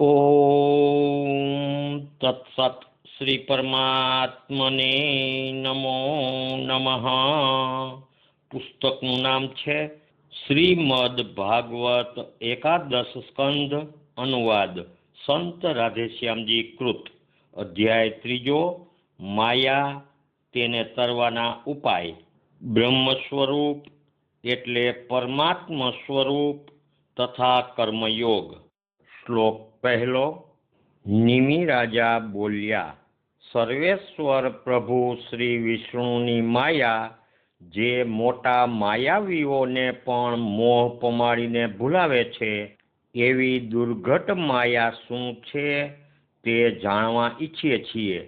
ઓમ તત્સત શ્રી પરમાત્મને નમો નમઃ પુસ્તકનું નામ છે શ્રીમદ ભાગવત એકાદશ સ્કંદ અનુવાદ સંત રાધેશ્યામજી કૃત, અધ્યાય ત્રીજો, માયા તેને તરવાના ઉપાય બ્રહ્મ સ્વરૂપ એટલે પરમાત્મ સ્વરૂપ તથા કર્મયોગ, શ્લોક પહેલો, નિમિ રાજા બોલ્યા, સર્વેશ્વર પ્રભુ શ્રી વિષ્ણુની માયા, જે મોટા માયાવીઓને પણ મોહ પમાડીને ભૂલાવે છે, એવી દુર્ઘટ માયા શું છે તે જાણવા ઈચ્છીએ છીએ.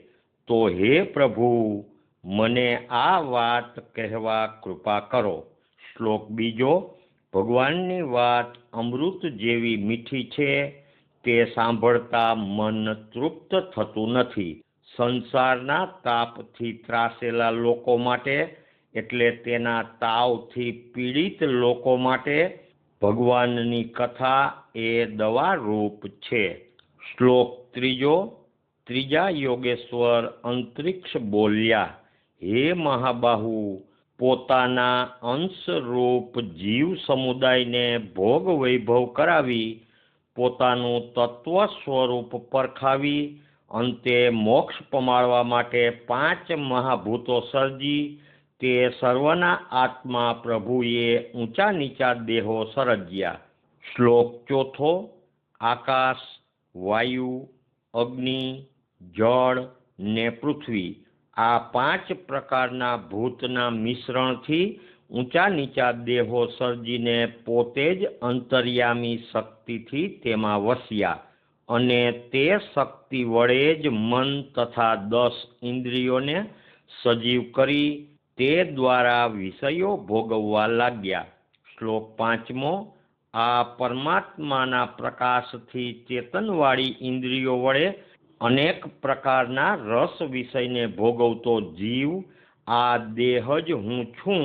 તો હે પ્રભુ, મને આ વાત કહેવા કૃપા કરો. શ્લોક બીજો, ભગવાનની વાત અમૃત જેવી મીઠી છે તે સાંભળતા મન તૃપ્ત થતું નથી. સંસારના તાપથી ત્રાસેલા લોકો માટે, એટલે તેના તાવથી પીડિત લોકો માટે, ભગવાનની કથા એ દવા રૂપ છે. શ્લોક ત્રીજો, ત્રીજા યોગેશ્વર અંતરિક્ષ બોલ્યા, હે મહાબાહુ, પોતાના અંશરૂપ જીવ સમુદાયને ભોગ વૈભવ કરાવી પોતાનું તત્વ સ્વરૂપ પરખાવી, અંતે મોક્ષ પમાડવા માટે પાંચ મહાભૂતો સર્જી, તે સર્વના આત્મા પ્રભુએ ઊંચા નીચા દેહો સર્જ્યા. શ્લોક ચોથો, આકાશ, વાયુ, અગ્નિ, જળ ને પૃથ્વી આ પાંચ પ્રકારના ભૂતના મિશ્રણથી ઊંચા નીચા દેહો સર્જીને પોતે જ અંતર્યામી શક્તિથી તેમાં વસ્યા અને તે શક્તિ વડે જ મન તથા દસ ઇન્દ્રિયોને સજીવ કરી તે દ્વારા વિષયો ભોગવવા લાગ્યા. શ્લોક પાંચમો, આ પરમાત્માના પ્રકાશથી ચેતનવાળી ઇન્દ્રિયો વડે અનેક પ્રકારના રસ વિષયને ભોગવતો જીવ, આ દેહ જ હું છું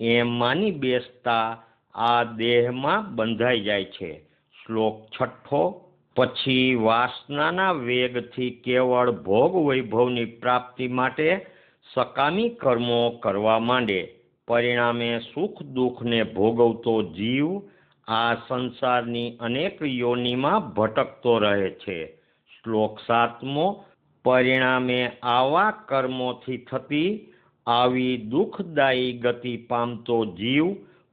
એમ માની બેસતા આ દેહમાં બંધાઈ જાય છે. શ્લોક છઠ્ઠો, પછી વાસનાના વેગથી કેવળ ભોગ વૈભવની પ્રાપ્તિ માટે સકામી કર્મો કરવા માંડે. પરિણામે સુખ દુઃખને ભોગવતો જીવ આ સંસારની અનેક યોનિમાં ભટકતો રહે છે. શ્લોક સાતમો, પરિણામે આવા કર્મોથી થતી આવી દુઃખદાયી ગતિ પામતો જીવ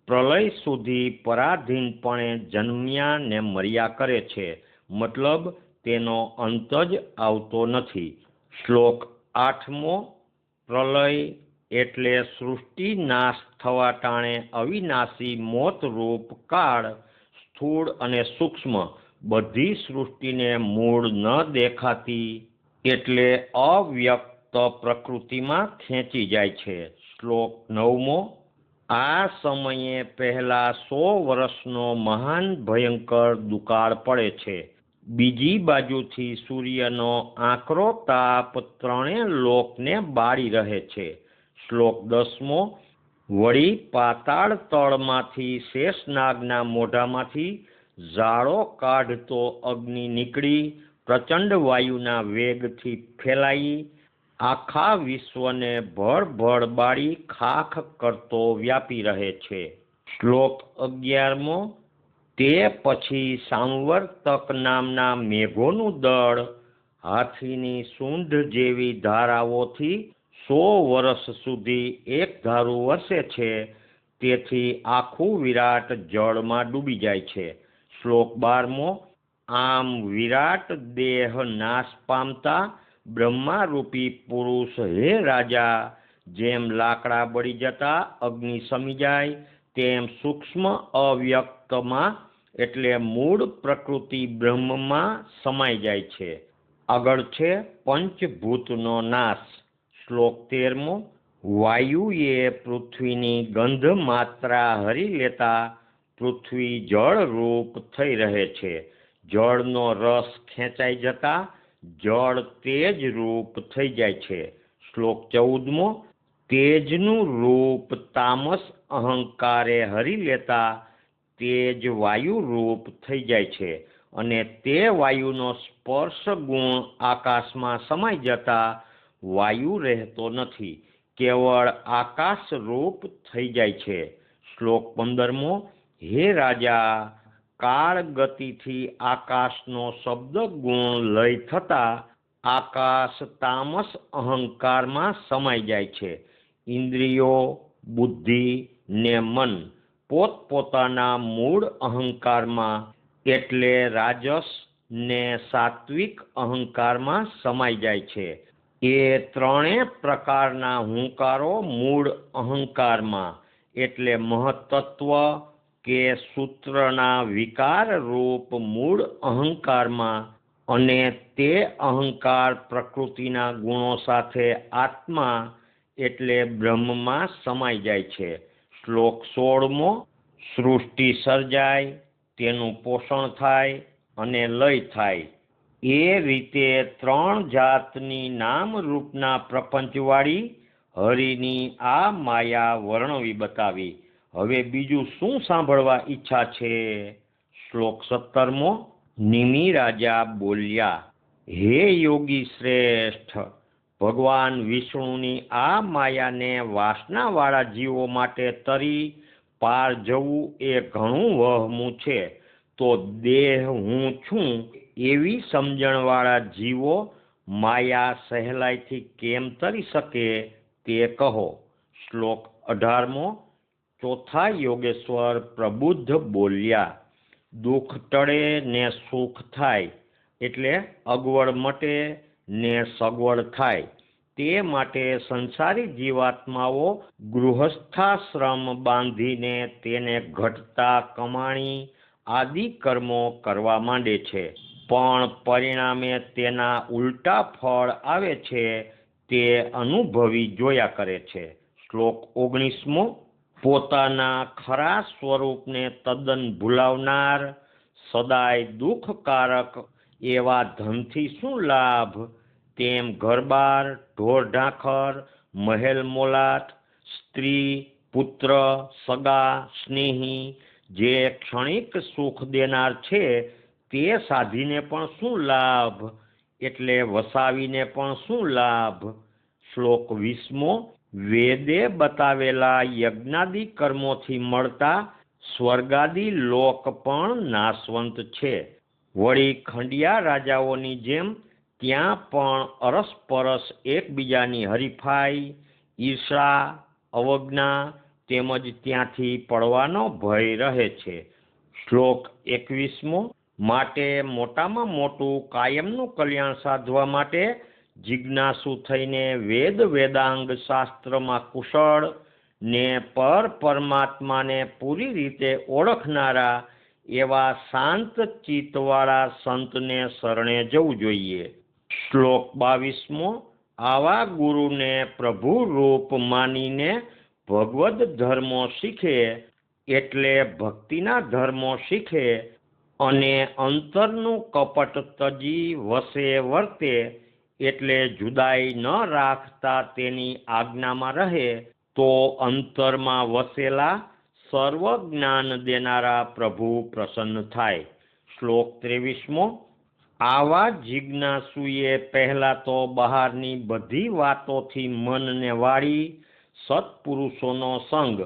પ્રલય સુધી પરાધીનપણે જન્મ્યા ને મર્યા કરે છે. મતલબ તેનો અંત જ આવતો નથી. શ્લોક આઠમો, પ્રલય એટલે સૃષ્ટિ નાશ થવા ટાણે અવિનાશી મોતરૂપ કાળ, સ્થૂળ અને સૂક્ષ્મ. બધી સૃષ્ટિને મૂળ ન દેખાતી એટલે અવ્યક્ત પ્રકૃતિમાં ખેંચી જાય છે. શ્લોક નવમો, આ સમયે પહેલા સો વર્ષનો મહાન ભયંકર દુકાળ પડે છે. બીજી બાજુથી સૂર્યનો આકરો તાપ ત્રણે લોકને બાળી રહે છે. શ્લોક દસમો, વળી પાતાળ તળમાંથી શેષનાગના મોઢામાંથી ઝાડો કાઢતો અગ્નિ નીકળી, પ્રચંડ વાયુના વેગથી ફેલાઈ આખા વિશ્વને ભળભળ બાળી ખાખ કરતો વ્યાપી રહે છે. શ્લોક અગિયારમો, તે પછી સાંવર્તક નામના મેઘોનું દળ હાથીની સૂંઢ જેવી ધારાઓથી સો વર્ષ સુધી એક ધારું વરસે છે, તેથી આખું વિરાટ જળમાં ડૂબી જાય છે. શ્લોક બારમો, આમ વિરાટ દેહ નાશ પામતા બ્રહ્મારૂપી પુરુષ હે રાજા, જેમ લાકડા બળી જતા અગ્નિ સમી જાય, તેમ સૂક્ષ્મ અવ્યક્તમાં, એટલે મૂળ પ્રકૃતિ બ્રહ્મમાં સમાઈ જાય છે. આગળ છે પંચભૂતનો નાશ. શ્લોક તેરમો, વાયુએ પૃથ્વીની ગંધ માત્રા હરી લેતા પૃથ્વી જળરૂપ થઈ રહે છે. જળનો રસ ખેંચાઈ જતા જળ તેજ રૂપ થઈ જાય છે. શ્લોક ચૌદમો, તેજનું રૂપ તામસ અહંકારે હરી લેતા તેજ વાયુ રૂપ થઈ જાય છે અને તે વાયુનો સ્પર્શ ગુણ આકાશમાં સમાઈ જતા વાયુ રહેતો નથી. કેવળ આકાશ રૂપ થઈ જાય છે. શ્લોક પંદરમો, હે રાજા કાળ ગતિથી આકાશનો શબ્દ ગુણ લય થતા આકાશ તામસ અહંકારમાં સમાઈ જાય છે. ઇન્દ્રિયો, બુદ્ધિ ને મન પોતપોતાના મૂળ અહંકારમાં એટલે રાજસ ને સાત્વિક અહંકારમાં સમાઈ જાય છે. એ ત્રણેય પ્રકારના હુંકારો મૂળ અહંકારમાં એટલે મહત્તત્વ કે સૂત્રના વિકાર રૂપ મૂળ અહંકારમાં અને તે અહંકાર પ્રકૃતિના ગુણો સાથે આત્મા એટલે બ્રહ્મમાં સમાઈ જાય છે. શ્લોક સોળમો, સૃષ્ટિ સર્જાય, તેનું પોષણ થાય અને લય થાય. એ રીતે ત્રણ જાતની નામ રૂપના પ્રપંચવાળી હરિની આ માયા વર્ણવી બતાવી. હવે બીજું શું સાંભળવા ઈચ્છા છે? શ્લોક સત્તરમો, નિમિ રાજા બોલ્યા, હે યોગી શ્રેષ્ઠ, ભગવાન વિષ્ણુની આ માયાને વાસનાવાળા જીવો માટે તરી પાર જવું એ ઘણું વહમું છે. તો દેહ હું છું એવી સમજણવાળા જીવો માયા સહેલાઈથી કેમ તરી શકે તે કહો. શ્લોક અઢારમો ચોથા યોગેશ્વર પ્રબુદ્ધ બોલ્યા, દુઃખ ટળે ને સુખ થાય, એટલે અગવડ મટે ને સગવડ થાય. તે માટે સંસારી જીવાત્માઓ ગૃહસ્થાશ્રમ બાંધીને તેને ઘટતા કમાણી આદિ કર્મો કરવા માંડે છે. પણ પરિણામે તેના ઉલટા ફળ આવે છે તે અનુભવી જોયા કરે છે. શ્લોક ઓગણીસમો પોતાના ખરા સ્વરૂપને તદ્દન ભૂલાવનાર, સદાય દુઃખકારક એવા ધનથી શું લાભ? તેમ ઘરબાર, ઢોર ઢાંખર, મહેલ મોલાટ સ્ત્રી, પુત્ર, સગા, સ્નેહી, જે ક્ષણિક સુખ દેનાર છે, તે સાધીને પણ શું લાભ? એટલે વસાવીને પણ શું લાભ? શ્લોક વીસમો વેદે બતાવેલા યજ્ઞાદિ કર્મોથી મળતા સ્વર્ગાદી લોક પણ નાશવંત છે. વળી ખંડિયા રાજાઓની જેમ ત્યાં પણ અરસપરસ એકબીજાની હરીફાઈ ઈર્ષા અવજ્ઞા તેમજ ત્યાંથી પડવાનો ભય રહે છે. શ્લોક એકવીસમો, માટે મોટામાં મોટું કાયમનું કલ્યાણ સાધવા માટે જિજ્ઞાસુ થઈને વેદ વેદાંગ શાસ્ત્રમાં કુશળ ને પર પરમાત્માને પૂરી રીતે ઓળખનારા એવા શાંત ચિત્તવાળા સંતને શરણે જવું જોઈએ. શ્લોક બાવીસમો, આવા ગુરુને પ્રભુ રૂપ માનીને ભગવદ્ ધર્મો શીખે એટલે ભક્તિના ધર્મો શીખે અને અંતરનું કપટ તજી વસે વર્તે એટલે જુદાઈ ન રાખતા તેની આજ્ઞામાં રહે, તો અંતરમાં વસેલા સર્વ જ્ઞાન દેનારા પ્રભુ પ્રસન્ન થાય. શ્લોક ત્રેવીસમો, આવા જિજ્ઞાસુએ પહેલાં તો બહારની બધી વાતોથી મનને વાળી સત્પુરુષોનો સંગ,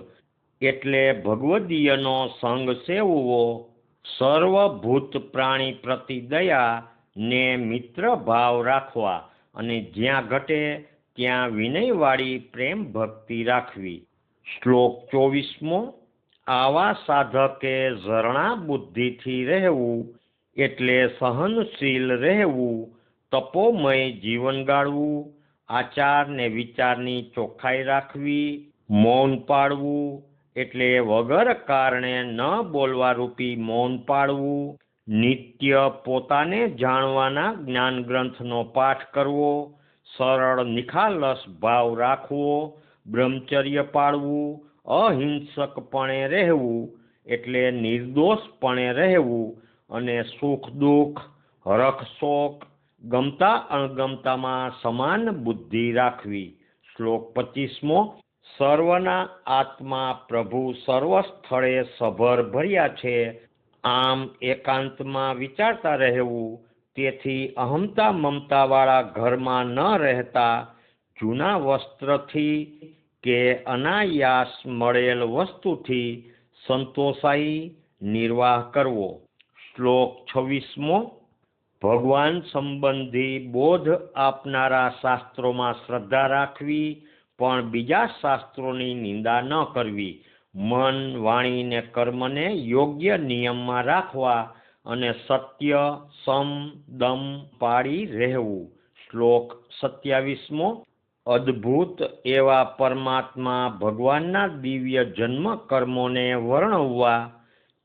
એટલે ભગવદીયનો સંગ સેવવો, સર્વભૂત પ્રાણી પ્રતિ દયા ને મિત્ર ભાવ રાખવા અને જ્યાં ઘટે ત્યાં વિનયવાળી પ્રેમ ભક્તિ રાખવી. શ્લોક ચોવીસમો, આવા સાધકે ઝરણા બુદ્ધિથી રહેવું એટલે સહનશીલ રહેવું, તપોમય જીવન ગાળવું, આચાર ને વિચારની ચોખ્ખાઈ રાખવી, મૌન પાળવું એટલે વગર કારણે ન બોલવા રૂપી મૌન પાળવું નિત્ય પોતાને જાણવાના જ્ઞાન ગ્રંથનો પાઠ કરવો, સરળ નિખાલસ ભાવ રાખવો, બ્રહ્મચર્ય પાળવું, અહિંસકપણે રહેવું, એટલે નિર્દોષપણે રહેવું અને સુખ દુઃખ, હરખ શોક, ગમતા અણગમતામાં સમાન બુદ્ધિ રાખવી. શ્લોક પચીસમો, સર્વના આત્મા પ્રભુ સર્વ સ્થળે સભર ભર્યા છે. આમ એકાંતમાં વિચારતા રહેવું, તેથી અહમતા મમતાવાળા ઘરમાં ન રહેતા જૂના વસ્ત્રથી કે અનાયાસ મળેલ વસ્તુથી સંતોષાઈ નિર્વાહ કરવો. શ્લોક છવ્વીસમો, ભગવાન સંબંધી બોધ આપનારા શાસ્ત્રોમાં શ્રદ્ધા રાખવી, પણ બીજા શાસ્ત્રોની નિંદા ન કરવી. મન વાણીને કર્મને યોગ્ય નિયમમાં રાખવા અને સત્ય, સમ, દમ પાડી રહેવું. શ્લોક સત્યાવીસમો. અદ્ભુત એવા પરમાત્મા ભગવાનના દિવ્ય જન્મ કર્મોને વર્ણવવા,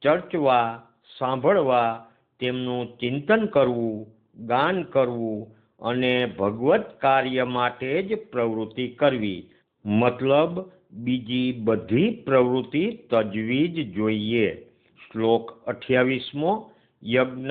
ચર્ચવા, સાંભળવા, તેમનું ચિંતન કરવું, ગાન કરવું અને ભગવત કાર્ય માટે જ પ્રવૃત્તિ કરવી. મતલબ બીજી બધી પ્રવૃત્તિ તજવીજ જોઈએ. શ્લોક અઠ્યાવીસમો, યજ્ઞ,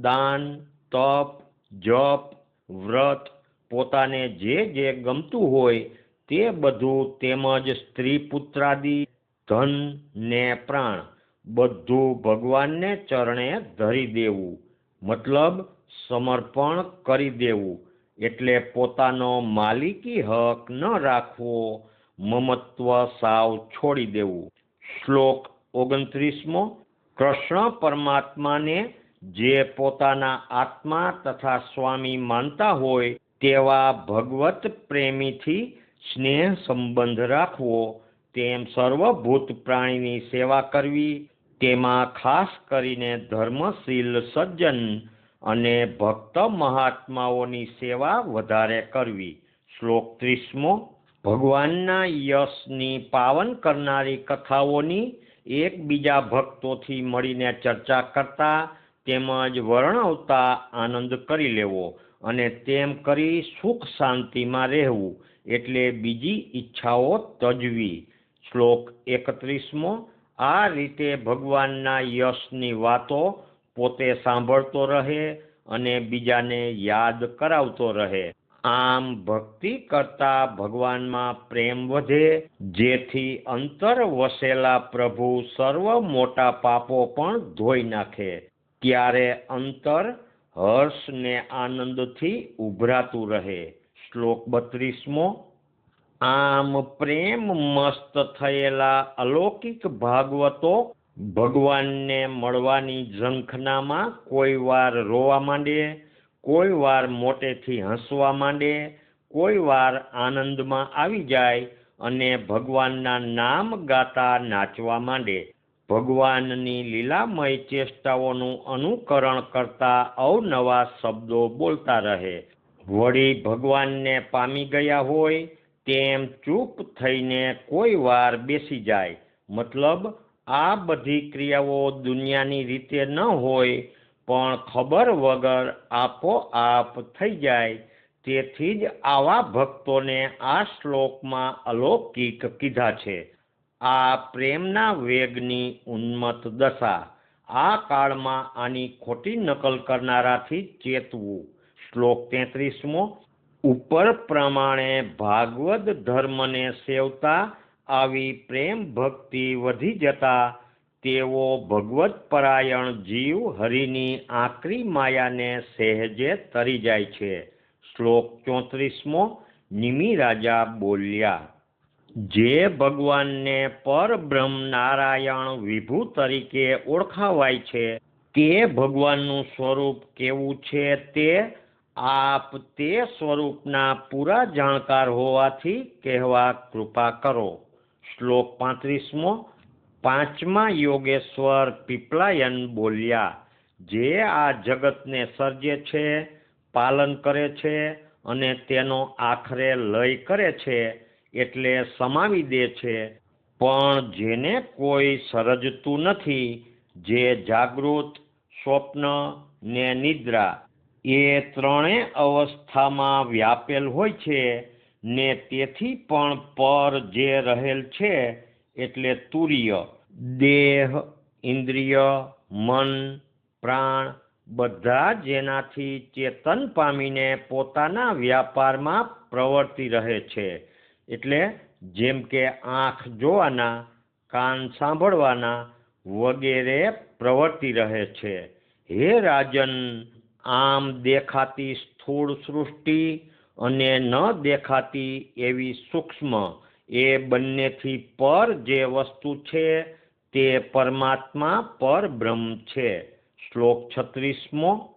દાન, તપ, જપ, વ્રત, પોતાને જે જે ગમતું હોય તે બધું તેમજ સ્ત્રી પુત્રાદિ, ધન ને પ્રાણ બધું ભગવાનને ચરણે ધરી દેવું. મતલબ સમર્પણ કરી દેવું. એટલે પોતાનો માલિકી હક ન રાખવો. મમત્વ સાવ છોડી દેવું. શ્લોક ઓગણત્રીસમો, કૃષ્ણ પરમાત્માને જે પોતાના આત્મા તથા સ્વામી માનતા હોય તેવા ભગવત પ્રેમીથી સ્નેહ સંબંધ રાખવો, તેમ સર્વભૂત પ્રાણીની સેવા કરવી, તેમાં ખાસ કરીને ધર્મશીલ સજ્જન અને ભક્ત મહાત્માઓની સેવા વધારે કરવી. શ્લોક ત્રીસમો ભગવાનના યશની પાવન કરનારી કથાઓની એકબીજા ભક્તોથી મળીને ચર્ચા કરતા તેમજ વર્ણવતા આનંદ કરી લેવો અને તેમ કરી સુખ શાંતિમાં રહેવું એટલે બીજી ઈચ્છાઓ તજવી. શ્લોક એકત્રીસમો, આ રીતે ભગવાનના યશની વાતો પોતે સાંભળતો રહે અને બીજાને યાદ કરાવતો રહે. આમ ભક્તિ કરતા ભગવાનમાં પ્રેમ વધે, જેથી અંતર વસેલા પ્રભુ સર્વ મોટા પાપો પણ ધોઈ નાખે. ત્યારે અંતર હર્ષ ને આનંદથી ઉભરાતું રહે. શ્લોક બત્રીસમો, આમ પ્રેમ મસ્ત થયેલા અલૌકિક ભાગવતો ભગવાનને મળવાની ઝંખનામાં કોઈ વાર રોવા માંડે કોઈ વાર મોટેથી હસવા માંડે, કોઈ વાર આનંદમાં આવી જાય અને ભગવાનના નામ ગાતા નાચવા માંડે. ભગવાનની લીલામય ચેષ્ટાઓનું અનુકરણ કરતા અવનવા શબ્દો બોલતા રહે. વળી ભગવાનને પામી ગયા હોય તેમ ચૂપ થઈને કોઈ વાર બેસી જાય. મતલબ, આ બધી ક્રિયાઓ દુનિયાની રીતે ન હોય પણ ખબર વગર આપોઆપ થઈ જાય. તેથી જ આવા ભક્તોને આ શ્લોકમાં અલૌકિક કીધા છે. આ પ્રેમના વેગની ઉન્મત દશા. આ કાળમાં આની ખોટી નકલ કરનારાથી ચેતવું. શ્લોક તેત્રીસમો. ઉપર પ્રમાણે ભાગવત ધર્મને સેવતા આવી પ્રેમ ભક્તિ વધી જતા તેઓ ભગવત પરાયણ જીવ હરિની આકરી માયાને સહેજે તરી જાય છે. શ્લોક ચોત્રીસમો, નિમિ રાજા બોલ્યા, જે ભગવાનને પરબ્રહ્મ નારાયણ વિભુ તરીકે ઓળખાવાય છે, તે ભગવાનનું સ્વરૂપ કેવું છે તે આપ તે સ્વરૂપના પૂરા જાણકાર હોવાથી કહેવા કૃપા કરો. શ્લોક પાંત્રીસમો પાંચમા યોગેશ્વર પીપલાયન બોલ્યા, જે આ જગતને સર્જે છે, પાલન કરે છે અને તેનો આખરે લય કરે છે, એટલે સમાવી દે છે. પણ જેને કોઈ સર્જતું નથી, જે જાગૃત, સ્વપ્ન ને નિદ્રા, એ ત્રણે અવસ્થામાં વ્યાપેલ હોય છે ને તેથી પણ પર જે રહેલ છે એટલે તુર્ય દેહ, ઇન્દ્રિય, મન, પ્રાણ, બધા જેનાથી ચેતન પામીને પોતાના વ્યાપારમાં પ્રવર્તી રહે છે. એટલે જેમ કે આંખ જોવાના, કાન સાંભળવાના વગેરે પ્રવર્તી રહે છે. હે રાજન, આમ દેખાતી સ્થૂળ સૃષ્ટિ અને ન દેખાતી એવી સૂક્ષ્મ એ બંનેથી પર જે વસ્તુ છે તે પરમાત્મા પર બ્રહ્મ છે. શ્લોક છત્રીસમો,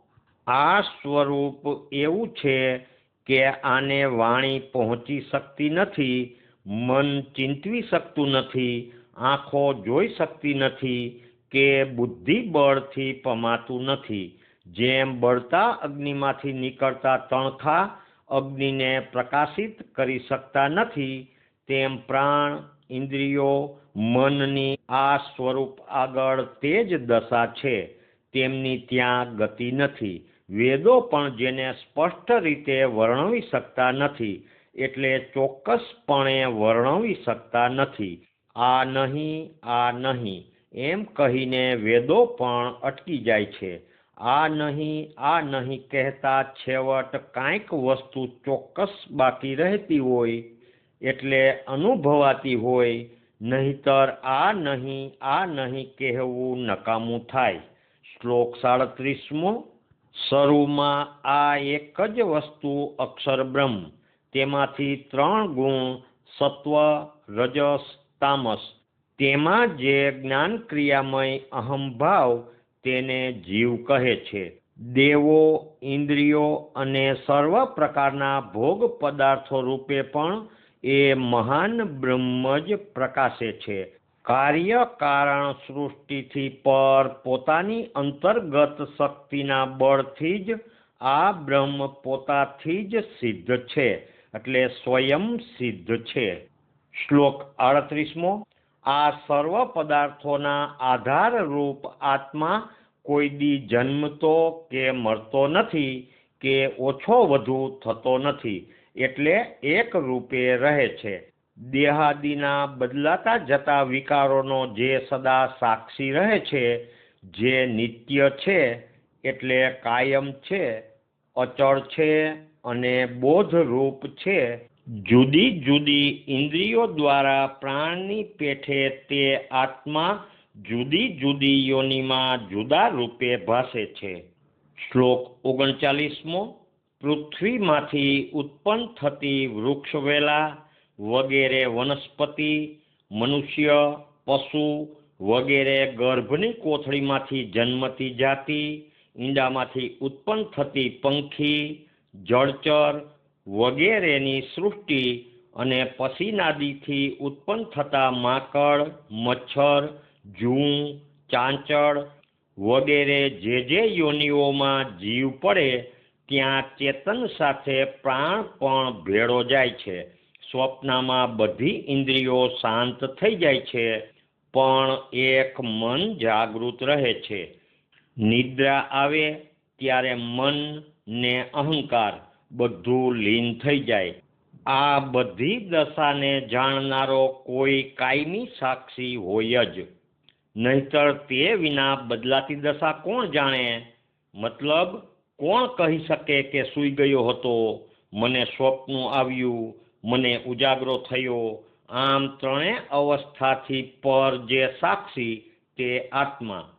આ સ્વરૂપ એવું છે કે આને વાણી પહોંચી શકતી નથી, મન ચિંતવી શકતું નથી, આંખો જોઈ શકતી નથી, કે બુદ્ધિ બળથી પમાતું નથી. જેમ બળતા અગ્નિમાંથી નીકળતા તણખા અગ્નિને પ્રકાશિત કરી શકતા નથી તેમ પ્રાણ, ઇન્દ્રિયો, મનની આ સ્વરૂપ આગળ તે જ દશા છે. તેમની ત્યાં ગતિ નથી. વેદો પણ જેને સ્પષ્ટ રીતે વર્ણવી શકતા નથી, એટલે ચોક્કસપણે વર્ણવી શકતા નથી. આ નહીં આ નહીં, એમ કહીને વેદો પણ અટકી જાય છે. આ નહીં આ નહીં કહેતા છેવટ કાંઈક વસ્તુ ચોક્કસ બાકી રહેતી હોય એટલે અનુભવાતી હોય, નહીતર આ નહીં આ નહીં કહેવું નકામું થાય. શ્લોક સાડત્રીસમો, શરૂમાં આ એક જ વસ્તુ અક્ષર બ્રહ્મ, તેમાંથી ત્રણ ગુણ સત્વ, રજસ, તામસ. તેમાં જે જ્ઞાન ક્રિયામય અહમભાવ તેને જીવ કહે છે. દેવો, ઇન્દ્રિયો અને સર્વ પ્રકારના ભોગ પદાર્થો રૂપે પણ એ મહાન બ્રહ્મ જ પ્રકાશે છે. કાર્ય કારણ સૃષ્ટિથી પર પોતાની અંતર્ગત શક્તિના બળથી જ આ બ્રહ્મ પોતાથી જ સિદ્ધ છે, એટલે સ્વયં સિદ્ધ છે. શ્લોક આડત્રીસમો, આ સર્વ પદાર્થોના આધાર રૂપ આત્મા કોઈ દી જન્મતો કે મરતો નથી કે ઓછો વધુ થતો નથી. એટલે એક રૂપે રહે છે. દેહાદિના બદલાતા જતા વિકારોનો જે સદા સાક્ષી રહે છે, જે નિત્ય છે એટલે કાયમ છે, અચળ છે અને બોધરૂપ છે. જુદી જુદી ઇન્દ્રિયો દ્વારા પ્રાણની પેઠે તે આત્મા જુદી જુદી યોનિમાં જુદા રૂપે ભાસે છે. શ્લોક ઓગણચાલીસમો પૃથ્વીમાંથી ઉત્પન્ન થતી વૃક્ષવેલા વગેરે વનસ્પતિ, મનુષ્ય, પશુ વગેરે ગર્ભની કોથળીમાંથી જન્મતી જાતિ, ઈંડામાંથી ઉત્પન્ન થતી પંખી, જળચર વગેરેની સૃષ્ટિ અને પસીનાદીથી ઉત્પન્ન થતા માકડ, મચ્છર જૂં ચાંચળ વગેરે જે જે યોનિઓમાં જીવ પડે ત્યાં ચેતન સાથે પ્રાણ પણ ભેળો જાય છે. સ્વપ્નમાં બધી ઇન્દ્રિયો શાંત થઈ જાય છે, પણ એક મન જાગૃત રહે છે. નિદ્રા આવે ત્યારે મન ને અહંકાર બધું લીન થઈ જાય. આ બધી દશાને જાણનારો કોઈ કાયમી સાક્ષી હોય જ. નહીતર તે વિના બદલાતી દશા કોણ જાણે? મતલબ કોણ કહી શકે કે સૂઈ ગયો હતો? મને સ્વપ્ન આવ્યું, મને ઉજાગરો થયો. આમ ત્રણેય અવસ્થાથી પર જે સાક્ષી તે આત્મા.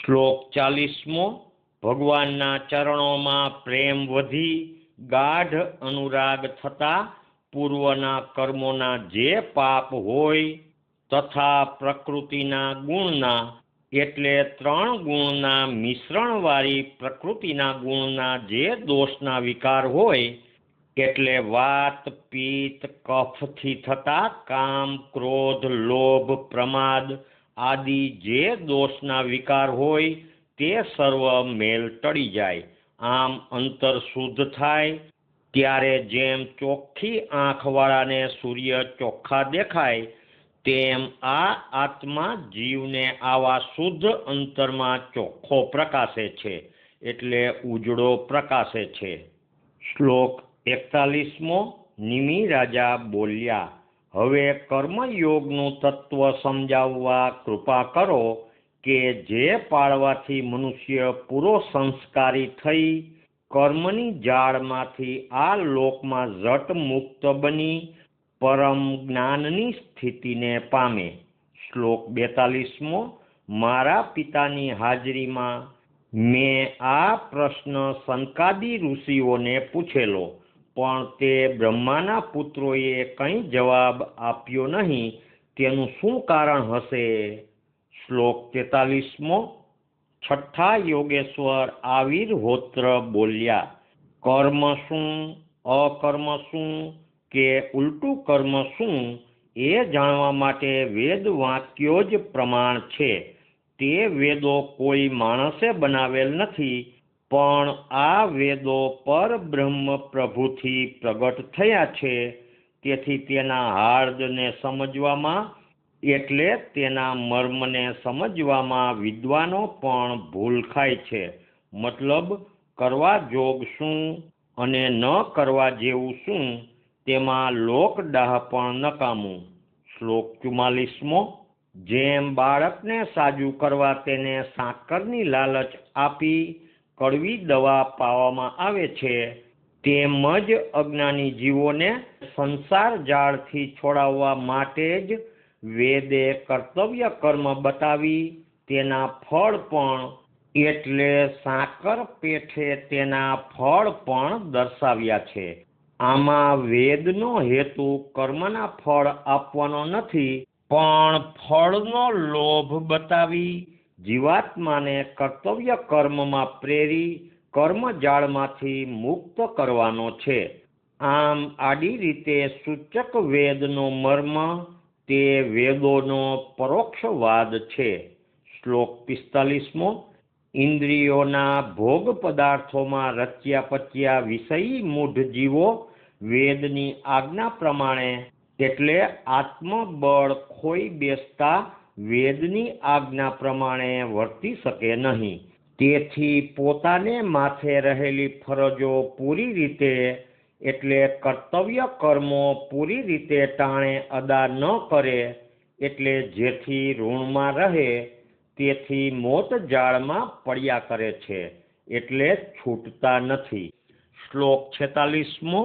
શ્લોક ચાલીસમો, ભગવાનના ચરણોમાં પ્રેમ વધી, ગાઢ અનુરાગ થતા પૂર્વના કર્મોના જે પાપ હોય, તથા પ્રકૃતિના ગુણના એટલે ત્રણ ગુણના મિશ્રણવાળી પ્રકૃતિના ગુણના જે દોષના વિકાર હોય, એટલે વાત પિત્ત કફથી થતા કામ, ક્રોધ, લોભ, પ્રમાદ આદિ જે દોષના વિકાર હોય, તે સર્વ મેલ ટળી જાય. આમ અંતર શુદ્ધ થાય. ત્યારે જેમ ચોખ્ખી આંખવાળાને સૂર્ય ચોખ્ખા દેખાય તેમ આ આત્મા જીવને આવા શુદ્ધ અંતરમાં ચોખ્ખો પ્રકાશે છે, એટલે ઉજળો પ્રકાશે છે. શ્લોક એકતાલીસમો, નિમિ રાજા બોલ્યા, હવે કર્મયોગનું તત્વ સમજાવવા કૃપા કરો કે જે પાળવાથી મનુષ્ય પૂરો સંસ્કારી થઈ, કર્મની જાળમાંથી આ લોકમાં ઝટ મુક્ત બની પરમ જ્ઞાનની સ્થિતિને પામે. શ્લોક બેતાલીસમો, મારા પિતાની હાજરીમાં મેં આ પ્રશ્ન સંકાદી ઋષિઓને પૂછેલો, પણ તે બ્રહ્માના પુત્રોએ કંઈ જવાબ આપ્યો નહીં, તેનું શું કારણ હશે? શ્લોક તેતાલીસમો, છઠ્ઠા યોગેશ્વર આવિર્હોત્ર બોલ્યા, કર્મ શું, અકર્મ શું કે ઉલટું કર્મ શું એ જાણવા માટે વેદ વાક્યો જ પ્રમાણ છે. તે વેદો કોઈ માણસે બનાવેલ નથી, પણ આ વેદો પર બ્રહ્મ પ્રભુથી પ્રગટ થયા છે. તેથી તેના હાર્દને સમજવામાં, એટલે તેના મર્મને સમજવામાં વિદ્વાનો પણ ભૂલ ખાય છે. મતલબ, કરવા જોગ શું અને ન કરવા જેવું શું તેમાં લોકડાહ પણ નકામું. શ્લોક ચુમ્માલીસમો, જેમ બાળકને સાજું કરવા તેને સાકરની લાલચ આપી કડવી દવા પાવામાં આવે છે તેમ જ અજ્ઞાની જીવોને સંસાર જાળથી છોડાવવા માટે જ વેદે કર્તવ્ય કર્મ બતાવી તેના ફળ પણ એટલે સાકર પેઠે તેના ફળ પણ દર્શાવ્યા છે. આમાં વેદનો હેતુ કર્મના ફળ આપવાનો નથી, પણ ફળનો લોભ બતાવી જીવાત્માને કર્તવ્ય કર્મમાં પ્રેરી કર્મજાળમાંથી મુક્ત કરવાનો છે. આમ આડી રીતે સૂચક વેદનો મર્મ તે વેદોનો પરોક્ષવાદ છે. શ્લોક પિસ્તાલીસમો, ઇન્દ્રિયોના ભોગ પદાર્થોમાં રચ્યા પચ્યા વિષયી મૂઢ જીવો વેદની આજ્ઞા પ્રમાણે એટલે આત્મબળ ખોઈ બેસતા વેદની આજ્ઞા પ્રમાણે વર્તી શકે નહીં. તેથી પોતાને માથે રહેલી ફરજો પૂરી રીતે એટલે કર્તવ્ય કર્મો પૂરી રીતે ટાણે અદા ન કરે એટલે જેથી ઋણમાં રહે તેથી મોત જાળમાં પડ્યા કરે છે એટલે છૂટતા નથી. શ્લોક છેતાલીસમો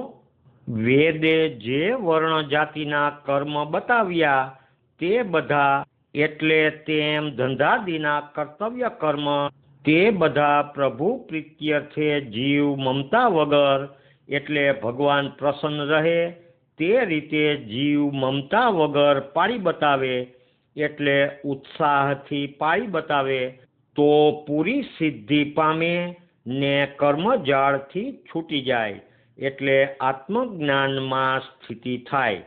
વેદે જે વર્ણ જાતિના કર્મ બતાવ્યા તે બધા એટલે તેમ ધંધાદીના કર્તવ્ય કર્મ તે બધા પ્રભુ પ્રીત્યર્થે જીવ મમતા વગર એટલે ભગવાન પ્રસન્ન રહે તે રીતે જીવ મમતા વગર પાળી બતાવે એટલે ઉત્સાહથી પાળી બતાવે તો પૂરી સિદ્ધિ પામે ને કર્મજાળથી છૂટી જાય. એટલે આત્મજ્ઞાનમાં સ્થિતિ થાય.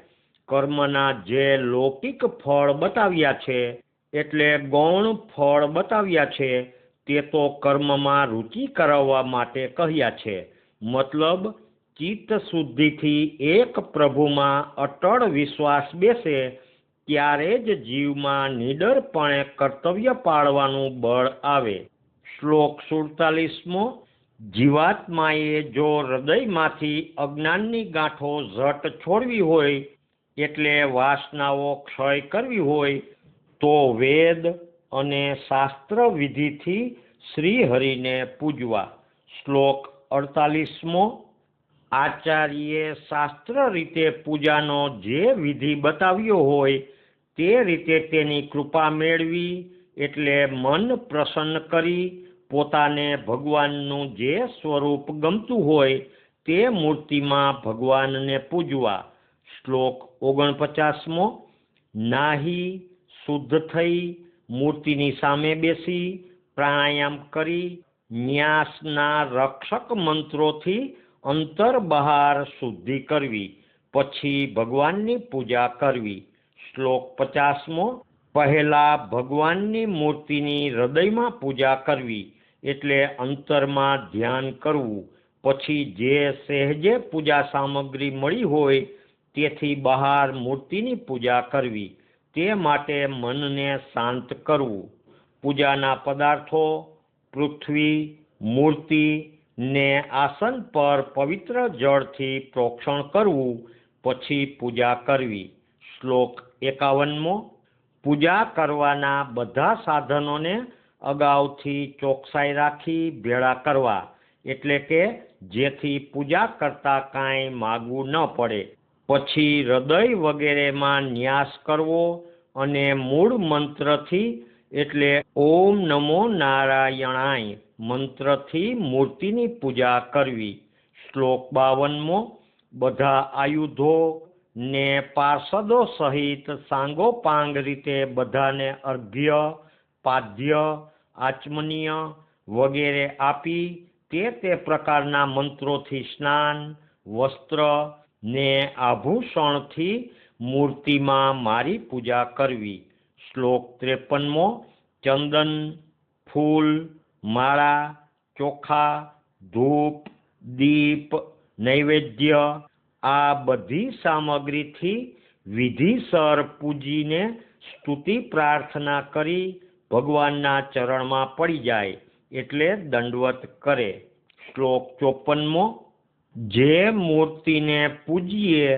કર્મના જે લૌકિક ફળ બતાવ્યા છે, એટલે ગૌણ ફળ બતાવ્યા છે, તે તો કર્મમાં રુચિ કરાવવા માટે કહ્યા છે. મતલબ, ચિત્ત શુદ્ધિથી એક પ્રભુમાં અટળ વિશ્વાસ બેસે, ત્યારે જ જીવમાં નિડરપણે કર્તવ્ય પાળવાનું બળ આવે. શ્લોક સુડતાલીસમો જીવાત્માએ જો હૃદયમાંથી અજ્ઞાનની ગાંઠો ઝટ છોડવી હોય, એટલે વાસનાઓ ક્ષય કરવી હોય, તો વેદ અને શાસ્ત્ર વિધિથી શ્રીહરિને પૂજવા. શ્લોક અડતાલીસમો, આચાર્યે શાસ્ત્ર રીતે પૂજાનો જે વિધિ બતાવ્યો હોય, તે રીતે તેની કૃપા મેળવી, એટલે મન પ્રસન્ન કરી પોતાને ભગવાનનું જે સ્વરૂપ ગમતું હોય તે મૂર્તિમાં ભગવાનને પૂજવા. શ્લોક ઓગણપચાસમો, નાહી શુદ્ધ થઈ, મૂર્તિની સામે બેસી, પ્રાણાયામ કરી, ન્યાસના રક્ષક મંત્રોથી અંતર બહાર શુદ્ધિ કરવી, પછી ભગવાનની પૂજા કરવી. શ્લોક પચાસમો, પહેલા ભગવાનની મૂર્તિની હૃદયમાં પૂજા કરવી એટલે અંતરમાં ધ્યાન કરવું. પછી જે સહેજે પૂજા સામગ્રી મળી હોય, તેથી બહાર મૂર્તિની પૂજા કરવી. તે માટે મનને શાંત કરવું. પૂજાના પદાર્થો, પૃથ્વી, મૂર્તિ ને આસન પર પવિત્ર જળથી પ્રોક્ષણ કરવું, પછી પૂજા કરવી. શ્લોક એકાવનમો. પૂજા કરવાના બધા સાધનોને અગાઉથી ચોકસાઈ રાખી, ભેળા કરવા. એટલે કે જેથી પૂજા કરતા કાંઈ માગવું ન પડે. પછી હૃદય વગેરેમાં ન્યાસ કરવો અને મૂળ મંત્રથી એટલે ઓમ નમો નારાયણાય મંત્રથી મૂર્તિની પૂજા કરવી. શ્લોક બાવનમો, બધા આયુધો ને પાર્ષદો સહિત સાંગોપાંગ રીતે બધાને અર્ઘ્ય પાદ્ય, આચમનીય વગેરે આપી તે તે પ્રકારના મંત્રોથી સ્નાન, વસ્ત્ર ને આભૂષણથી મૂર્તિમાં મારી પૂજા કરવી. શ્લોક ત્રેપનમો, ચંદન, ફૂલ, માળા, ચોખા, ધૂપ, દીપ, નૈવેદ્ય, આ બધી સામગ્રીથી વિધિસર પૂજીને સ્તુતિ પ્રાર્થના કરી ભગવાનના ચરણમાં પડી જાય એટલે દંડવત કરે. શ્લોક ચોપનમો જે મૂર્તિને પૂજીએ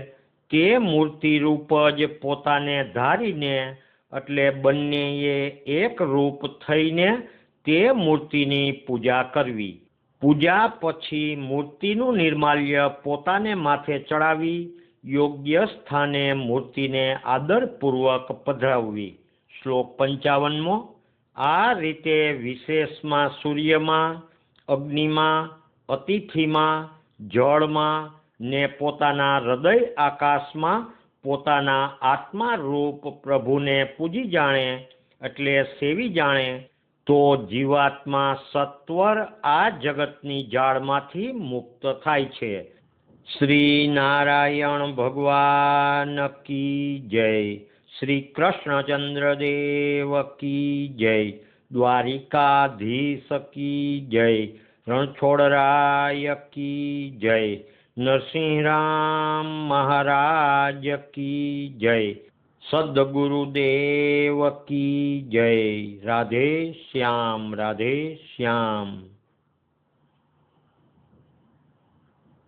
તે મૂર્તિ રૂપ જ પોતાને ધારીને, એટલે બંનેએ એક રૂપ થઈને તે મૂર્તિની પૂજા કરવી. પૂજા પછી મૂર્તિનું નિર્માલ્ય પોતાને માથે ચડાવી, યોગ્ય સ્થાને મૂર્તિને આદરપૂર્વક પધરાવવી. શ્લોક પંચાવનમો આ રીતે વિશેષમાં સૂર્યમાં, અગ્નિમાં, અતિથિમાં, જળમાં ને પોતાના હૃદય આકાશમાં પોતાના આત્મા રૂપ પ્રભુને પૂજી જાણે એટલે સેવી જાણે, તો જીવાત્મા સત્વર આ જગતની જાળમાંથી મુક્ત થાય છે. શ્રી નારાયણ ભગવાન કી જય. શ્રી કૃષ્ણચંદ્ર દેવ કી જય દ્વારિકાધીશ કી જય રણછોડરાય કી જય નરસિંહરામ મહારાજ કી જય સદગુરુદેવ કી જય રાધે શ્યામ રાધે શ્યામ